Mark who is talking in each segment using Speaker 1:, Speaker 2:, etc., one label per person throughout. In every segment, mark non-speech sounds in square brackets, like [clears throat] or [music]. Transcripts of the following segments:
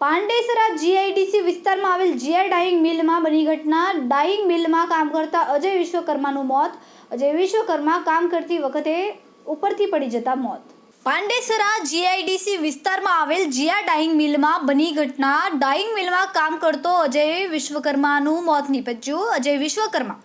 Speaker 1: Pandesara GIDC વિસ્તારમાં આવેલ GR dying મિલમાં બની ઘટના. ડાઇંગ મિલમાં કામ કરતા અજય વિશ્વકર્માનું મોત. અજય વિશ્વકર્મા કામ કરતી વખતે ઉપરથી પડી જતા મોત. પાંડેસરા જીઆઈડીસી વિસ્તારમાં આવેલ જીયા ડાઇંગ મિલમાં બની ઘટના. ડાઇંગ મિલમાં કામ કરતો અજય વિશ્વકર્માનું મોત નીપજ્યું. અજય વિશ્વકર્મા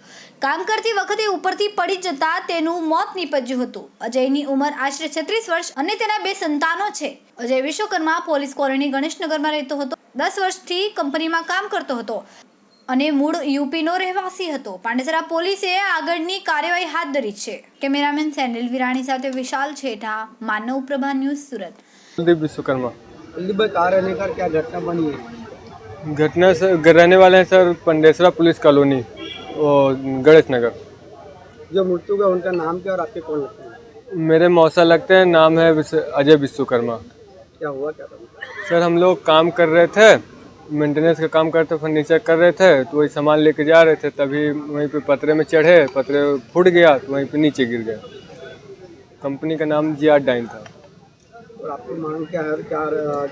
Speaker 1: કામ કરતી વખતે ઉપરથી પડી જતા તેનું મોત નીપજ્યું હતું. અજયની ઉંમર આશરે છત્રીસ વર્ષ અને તેના બે સંતાનો છે. અજય વિશ્વકર્મા પોલીસ કોલોની ગણેશનગરમાં રહેતો હતો. દસ વર્ષથી કંપનીમાં કામ કરતો હતો. અને મૂળ યુપીનો રહેવાસી હતો પાંડેસરા પોલીસે આગળની કાર્યવાહી હાથ ધરી છે કેમેરામેન સેન્ડલ વિરાણી સાથે વિશાલ છેઠા માનવ પ્રભા ન્યૂઝ સુરત
Speaker 2: कुलदीप विश्वकर्मा
Speaker 3: कुलदीप भाई कहाँ रहने का क्या घटना बनी है
Speaker 2: घटना से रहने वाले हैं सर पंडेसरा पुलिस कॉलोनी और गणेश नगर
Speaker 3: जो मृत्यु का उनका नाम क्या और आपके कौन लगते हैं
Speaker 2: मेरे मौसा लगते हैं नाम है विश- अजय विश्वकर्मा
Speaker 3: क्या हुआ क्या था
Speaker 2: सर हम लोग काम कर रहे थे मेंटेनेंस का काम करते फर्नीचर कर रहे थे तो वही सामान लेके जा रहे थे तभी वहीं पे पतरे में चढ़े पतरे फूट गया तो वहीं पे नीचे गिर गया। कंपनी का नाम जी आर डाइन था।
Speaker 3: और आपकी मांग क्या है क्या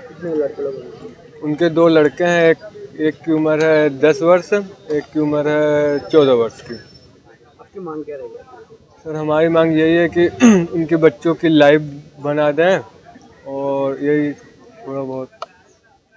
Speaker 3: कितने लड़के लोग
Speaker 2: उनके दो लड़के हैं एक एक की उम्र है दस वर्ष एक की उम्र है चौदह वर्ष की।
Speaker 3: आपकी मांग क्या रहेगी
Speaker 2: सर हमारी मांग यही है कि [clears throat] उनके बच्चों की लाइफ बना दें और यही थोड़ा बहुत